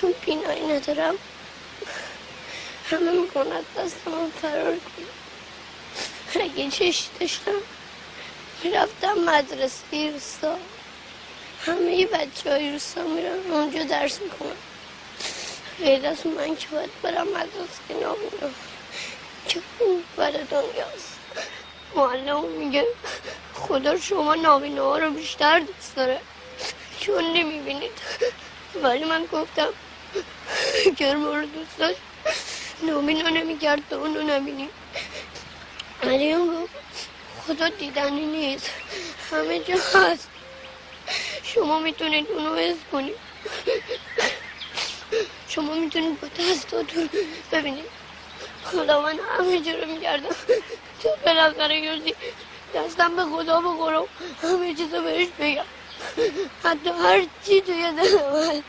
چون بینایی ندارم. همه می‌کنند دستم فرار کنم اگه چشم داشتم می‌رفتم مدرسه روستا. همه بچه های روستا میرن اونجا درس می‌کنن غیر از من که باید برم مدرسه نابینا که اون بر دنیاست معلم میگه خدا شما نابینا ها رو بیشتر دوست داره. چون نمی‌بینید. ولی من گفتم اگر ما رو دوست داشت نابینا نمی‌کرد تو اونو نبینیم مریم گفت خدا دیدنی نیست همه جا هست شما می‌تونید اونو حس کنید شما می‌تونید با دستاتون ببینید خدا من همه جا رو می‌کردم تو بالاخره یوزی دستم به خدا بخورم همه چیز رو بهش بگم حتی هر چی توی دل من